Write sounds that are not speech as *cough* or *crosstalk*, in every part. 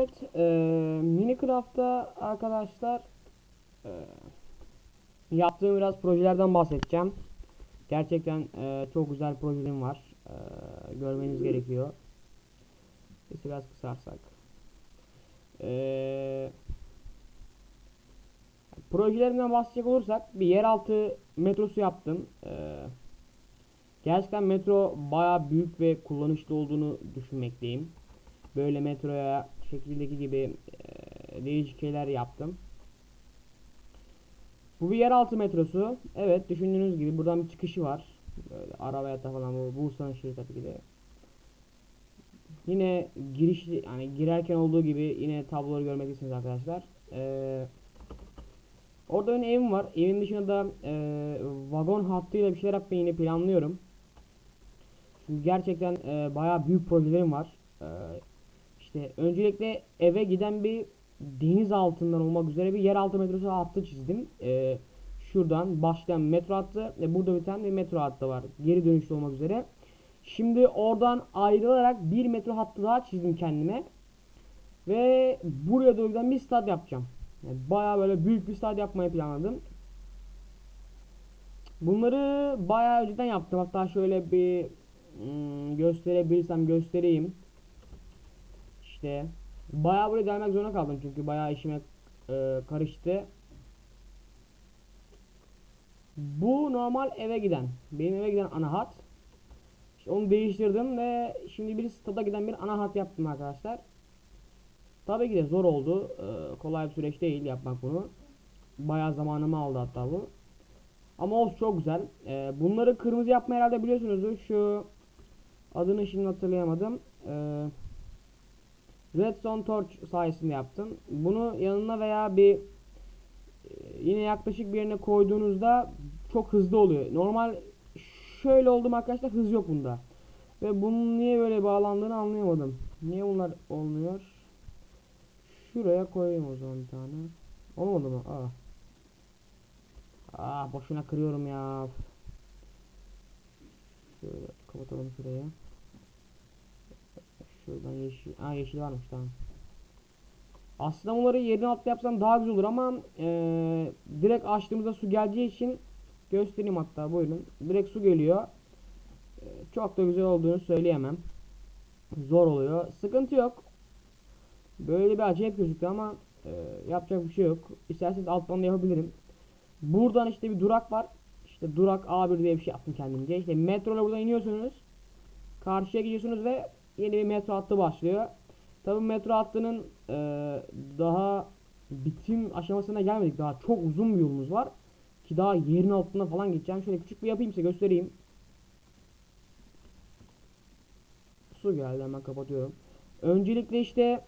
Evet, e, Minecraft'ta arkadaşlar e, yaptığım biraz projelerden bahsedeceğim. Gerçekten e, çok güzel projelerim var. E, görmeniz gerekiyor. Sesi biraz kısarsak. E, projelerimden bahsedecek olursak bir yeraltı metrosu yaptım. E, gerçekten metro baya büyük ve kullanışlı olduğunu düşünmekteyim. Böyle metroya şekildeki gibi e, değişik şeyler yaptım. Bu bir yeraltı metrosu. Evet düşündüğünüz gibi buradan bir çıkışı var. Böyle arabaya falan bu Bursa'nın şeyi tabii ki de. Yine giriş yani girerken olduğu gibi yine tabloları görmektesiniz arkadaşlar. Ee, orada benim evim var. Evin dışında da e, vagon hattıyla bir şeyler yapmayı yine planlıyorum. Çünkü gerçekten e, bayağı büyük projelerim var. E, işte öncelikle eve giden bir deniz altından olmak üzere bir yeraltı metrosu hattı çizdim. Ee, şuradan başlayan metro hattı ve burada bir tane bir metro hattı var. Geri dönüşlü olmak üzere. Şimdi oradan ayrılarak bir metro hattı daha çizdim kendime. Ve buraya doğru giden bir stad yapacağım. Yani bayağı böyle büyük bir stad yapmayı planladım. Bunları bayağı önceden yaptım. Hatta şöyle bir hmm, gösterebilirsem göstereyim. İşte bayağı buraya gelmek zorunda kaldım çünkü bayağı işime e, karıştı. Bu normal eve giden. Benim eve giden ana hat. İşte onu değiştirdim ve şimdi bir stada giden bir ana hat yaptım arkadaşlar. Tabii ki de zor oldu. Ee, kolay bir süreç değil yapmak bunu. Bayağı zamanımı aldı hatta bu. Ama olsun çok güzel. Ee, bunları kırmızı yapma herhalde biliyorsunuzdur. Şu adını şimdi hatırlayamadım. Ee, Redstone Torch sayesinde yaptım. Bunu yanına veya bir e, yine yaklaşık bir yerine koyduğunuzda çok hızlı oluyor. Normal şöyle oldum arkadaşlar hız yok bunda. Ve bunun niye böyle bağlandığını anlayamadım. Niye bunlar olmuyor? Şuraya koyayım o zaman bir tane. Olmadı mı? Aa. Ah boşuna kırıyorum ya. Şöyle kapatalım şuraya. Şuradan yeşil. Aa yeşil varmış tamam. Aslında bunları yerine altı yapsam daha güzel olur ama ee, direkt açtığımızda su geleceği için göstereyim hatta buyurun. Direkt su geliyor. E, çok da güzel olduğunu söyleyemem. Zor oluyor. Sıkıntı yok. Böyle bir acayip gözüktü ama e, yapacak bir şey yok. İsterseniz alttan da yapabilirim. Buradan işte bir durak var. İşte durak A1 diye bir şey yaptım kendimce. İşte metrola buradan iniyorsunuz. Karşıya gidiyorsunuz ve yeni bir metro hattı başlıyor. Tabii metro hattının e, daha bitim aşamasına gelmedik. Daha çok uzun bir yolumuz var. Ki daha yerin altına falan geçeceğim. Şöyle küçük bir yapayım size göstereyim. Su geldi hemen kapatıyorum. Öncelikle işte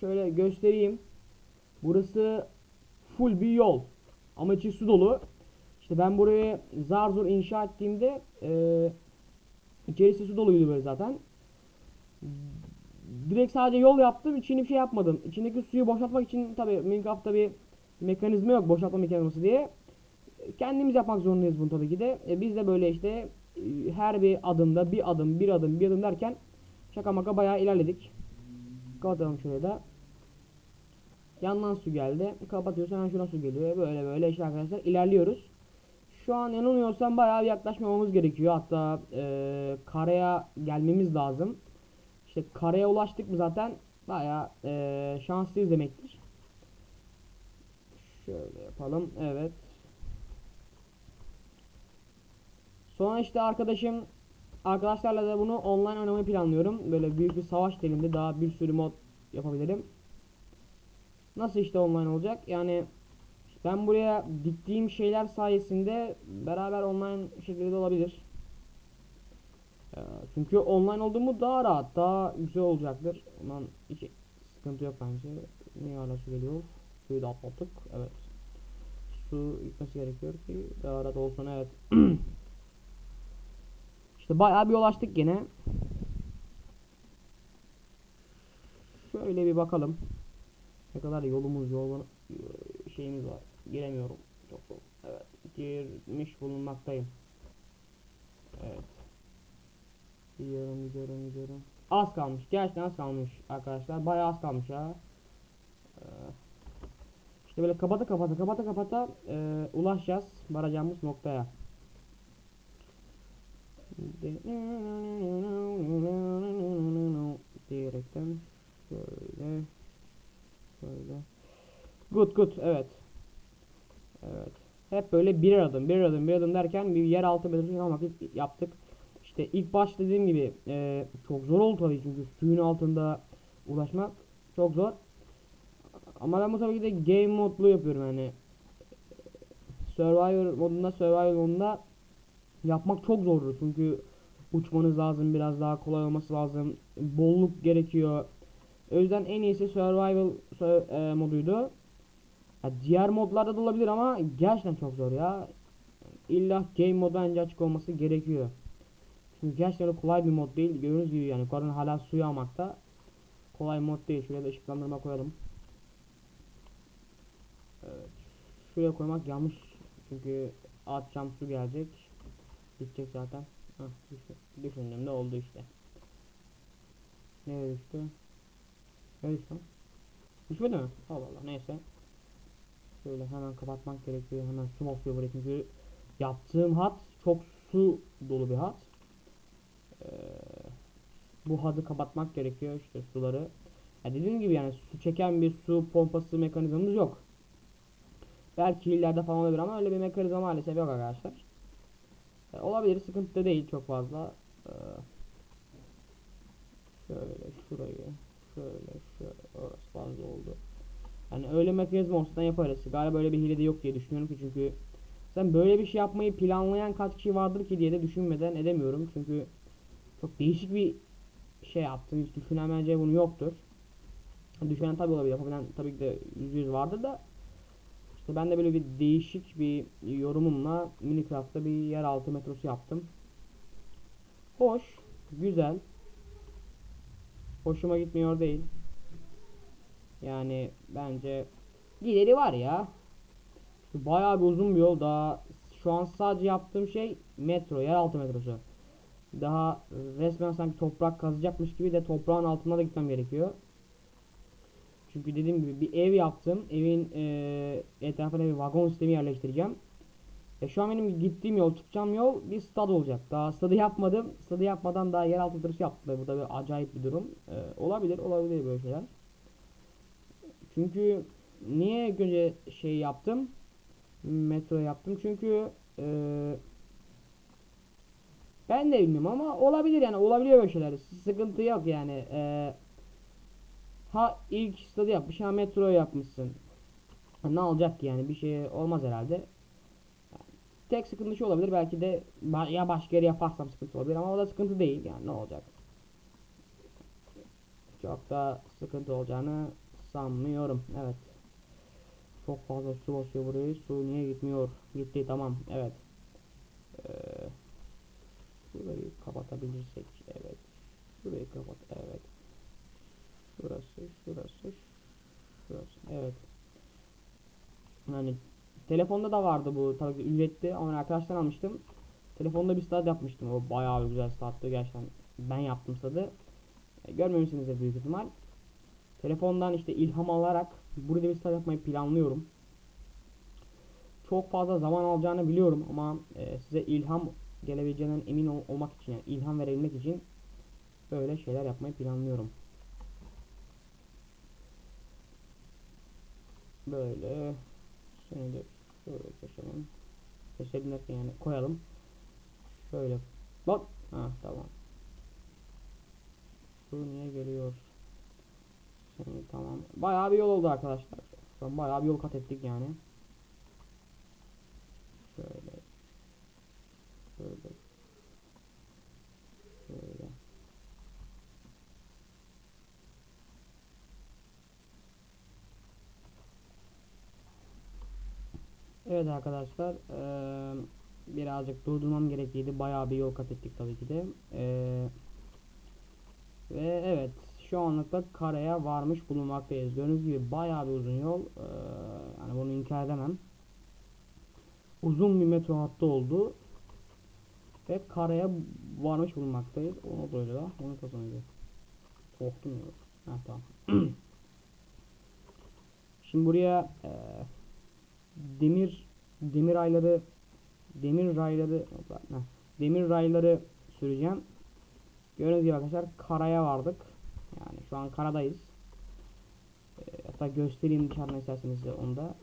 şöyle göstereyim. Burası full bir yol. Ama içi su dolu. İşte ben burayı zar zor inşa ettiğimde e, içerisi su doluydu böyle zaten. Direkt sadece yol yaptım. İçini bir şey yapmadım. İçindeki suyu boşaltmak için tabi Minecraft'ta bir mekanizma yok boşaltma mekanizması diye. Kendimiz yapmak zorundayız bunu tabii ki de. E, biz de böyle işte e, her bir adımda bir adım bir adım bir adım derken şaka maka bayağı ilerledik. Kapatalım şurayı da. Yandan su geldi. Kapatıyoruz hemen şuna su geliyor. Böyle böyle işte arkadaşlar ilerliyoruz. Şu an yanılmıyorsam bayağı bir yaklaşmamamız gerekiyor. Hatta e, karaya gelmemiz lazım. İşte karaya ulaştık mı zaten bayağı e, şanslıyız demektir. Şöyle yapalım. Evet. Sonra işte arkadaşım arkadaşlarla da bunu online oynamayı planlıyorum. Böyle büyük bir savaş delinde daha bir sürü mod yapabilirim. Nasıl işte online olacak? Yani ben buraya diktiğim şeyler sayesinde beraber online şekilde de olabilir. Çünkü online olduğumu daha rahat, daha güzel olacaktır. Ondan hiç sıkıntı yok bence. Niye hala su geliyor? Suyu da atlattık. Evet. Su gitmesi gerekiyor ki daha rahat olsun. Evet. *clears throat* işte bayağı bir yol açtık gene. Şöyle bir bakalım. Ne kadar yolumuz, yolun şeyimiz var. Giremiyorum. Çok zor. Evet. Girmiş bulunmaktayım. Evet. Gidiyorum gidiyorum gidiyorum. Az kalmış. Gerçekten az kalmış arkadaşlar. Bayağı az kalmış ya. Ee, işte böyle kapata kapata kapata kapata e, ulaşacağız varacağımız noktaya. Diyerekten şöyle şöyle. Good good evet. Evet. Hep böyle bir adım bir adım bir adım derken bir yer altı metresi almak yaptık. İşte ilk baş dediğim gibi e, çok zor oldu tabii çünkü suyun altında ulaşmak çok zor. Ama ben bu ki de game modlu yapıyorum yani. Survivor modunda Survivor modunda yapmak çok zordur çünkü uçmanız lazım biraz daha kolay olması lazım bolluk gerekiyor o yüzden en iyisi survival e, moduydu ya diğer modlarda da olabilir ama gerçekten çok zor ya illa game modu bence açık olması gerekiyor çünkü gerçekten kolay bir mod değil gördüğünüz gibi yani yukarıdan hala suyu almakta kolay mod değil şuraya da ışıklandırma koyalım evet şuraya koymak yanlış çünkü atacağım su gelecek Gidecek zaten. Hah, düşün, düşündüğümde oldu işte. Nereye düştü? Nereye düştü? Düşmedi mi? Allah Allah neyse. Şöyle hemen kapatmak gerekiyor. Hemen su basıyor buraya çünkü yaptığım hat çok su dolu bir hat. Ee, bu hadı kapatmak gerekiyor işte suları. Ya dediğim gibi yani su çeken bir su pompası mekanizmamız yok. Belki illerde falan olabilir ama öyle bir mekanizma maalesef yok arkadaşlar. E, olabilir sıkıntı da değil çok fazla. E, şöyle şurayı şöyle şöyle orası fazla oldu. Yani öyle mekanizma olsa yaparız. Galiba böyle bir hile de yok diye düşünüyorum ki çünkü sen böyle bir şey yapmayı planlayan kaç kişi vardır ki diye de düşünmeden edemiyorum. Çünkü çok değişik bir şey yaptım. Hiç düşünen bence bunu yoktur. Düşünen tabi olabilir. Yapabilen tabii ki de %100 vardır da işte ben de böyle bir değişik bir yorumumla Minecraft'ta bir yeraltı metrosu yaptım. Hoş, güzel. Hoşuma gitmiyor değil. Yani bence gideri var ya. Bayağı bir uzun bir yol daha. Şu an sadece yaptığım şey metro, yeraltı metrosu. Daha resmen sanki toprak kazacakmış gibi de toprağın altına da gitmem gerekiyor. Çünkü dediğim gibi bir ev yaptım. Evin e, etrafına bir vagon sistemi yerleştireceğim. E şu an benim gittiğim yol, çıkacağım yol bir stad olacak. Daha stadı yapmadım. Stadı yapmadan daha yeraltı tırışı yaptım. Bu da bir acayip bir durum. E, olabilir, olabilir böyle şeyler. Çünkü niye önce şey yaptım? Metro yaptım. Çünkü e, ben de bilmiyorum ama olabilir yani olabiliyor böyle şeyler. Sıkıntı yok yani. Eee Ha ilk stadı yapmış ha metro yapmışsın. Ne olacak ki yani bir şey olmaz herhalde. tek sıkıntı şu olabilir belki de ya başka yere yaparsam sıkıntı olabilir ama o da sıkıntı değil yani ne olacak. Çok da sıkıntı olacağını sanmıyorum. Evet. Çok fazla su basıyor burayı. Su niye gitmiyor? Gitti tamam. Evet. Ee, şurayı kapatabilirsek. Evet. Şurayı kapat. Evet. Şurası, şurası, şurası. Evet. Yani telefonda da vardı bu tabii ücretli ama arkadaşlar almıştım. Telefonda bir stat yapmıştım. O bayağı güzel stattı gerçekten. Ben yaptım stadı. E, görmemişsinizdir büyük ihtimal. Telefondan işte ilham alarak burada bir stat yapmayı planlıyorum. Çok fazla zaman alacağını biliyorum ama e, size ilham gelebileceğinden emin ol olmak için yani ilham verebilmek için böyle şeyler yapmayı planlıyorum. Böyle seni de şöyle keselim. Keselim derken yani koyalım. Şöyle bak. Ha tamam. Bu niye geliyor? Seni tamam. Bayağı bir yol oldu arkadaşlar. Bayağı bir yol kat ettik yani. Şöyle. Şöyle. Evet arkadaşlar ee, birazcık durdurmam gerekliydi. Bayağı bir yol kat ettik tabii ki de. Ee, ve evet şu anlıkta karaya varmış bulunmaktayız. Gördüğünüz gibi bayağı bir uzun yol. Ee, yani bunu inkar edemem. Uzun bir metro hattı oldu. Ve karaya varmış bulunmaktayız. Onu da öyle la. Onu kazanıyor. Korktum ya. Ha tamam. *clears throat* Şimdi buraya e, demir demir ayları demir rayları demir rayları süreceğim. Gördüğünüz gibi arkadaşlar karaya vardık. Yani şu an karadayız. E, hatta göstereyim dışarıdan isterseniz size onu da.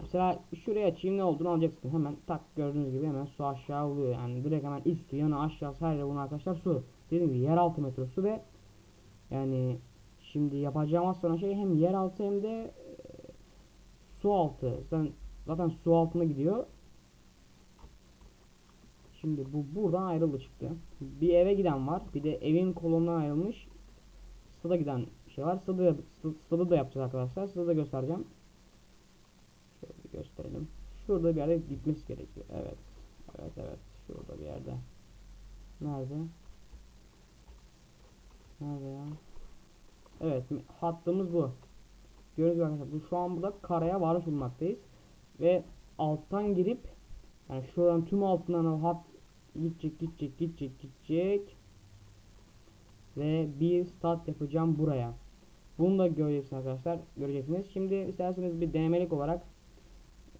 Mesela şuraya açayım ne olduğunu alacaksın. Hemen tak gördüğünüz gibi hemen su aşağı oluyor. Yani direkt hemen üstü yanı aşağısı her bunun arkadaşlar su. Dediğim gibi yeraltı metro su ve yani şimdi yapacağım az sonra şey hem yeraltı hem de su altı. Zaten, zaten su altına gidiyor. Şimdi bu buradan ayrıldı çıktı. Bir eve giden var. Bir de evin kolonundan ayrılmış. Stada giden şey var. Stada, stada da yapacağız arkadaşlar. Stada da göstereceğim. Şöyle gösterelim. Şurada bir yerde gitmesi gerekiyor. Evet. Evet evet. Şurada bir yerde. Nerede? Nerede ya? Evet. Hattımız bu. Gördüğünüz gibi şu an burada karaya varmış bulunmaktayız. Ve alttan girip yani şuradan tüm altından o hat gidecek gidecek gidecek gidecek. Ve bir stat yapacağım buraya. Bunu da göreceksiniz arkadaşlar. Göreceksiniz. Şimdi isterseniz bir denemelik olarak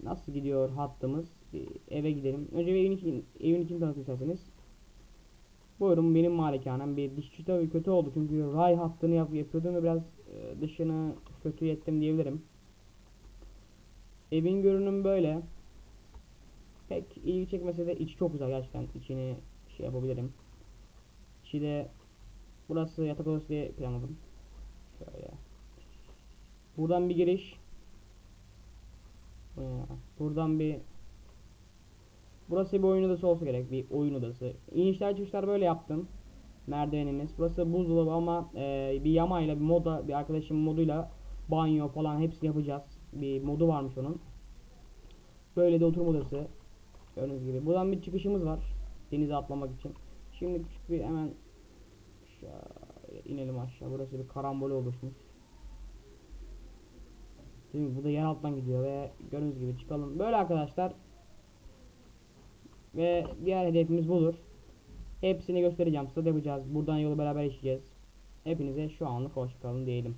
nasıl gidiyor hattımız? Bir eve gidelim. Önce bir evin için evin için tanıtın isterseniz. Buyurun benim malikanem. Bir dişçi tabii kötü oldu çünkü ray hattını yap yapıyordum ve biraz dışını kötü ettim diyebilirim. Evin görünüm böyle. Pek ilgi çekmese de içi çok güzel gerçekten. İçini şey yapabilirim. İçi de burası yatak odası diye planladım. Şöyle. Buradan bir giriş. Buradan bir Burası bir oyun odası olsa gerek. Bir oyun odası. İnişler çıkışlar böyle yaptım. Merdivenimiz. Burası buzdolabı ama e, bir yamayla bir moda bir arkadaşım moduyla banyo falan hepsini yapacağız. Bir modu varmış onun. Böyle de oturma odası. Gördüğünüz gibi. Buradan bir çıkışımız var. Denize atlamak için. Şimdi küçük bir hemen şöyle inelim aşağı. Burası bir karambol oluşmuş. Değil mi? Bu da yer alttan gidiyor ve gördüğünüz gibi çıkalım. Böyle arkadaşlar. Ve diğer hedefimiz budur. Hepsini göstereceğim. Stat yapacağız. Buradan yolu beraber işleyeceğiz. Hepinize şu anlık hoşçakalın diyelim.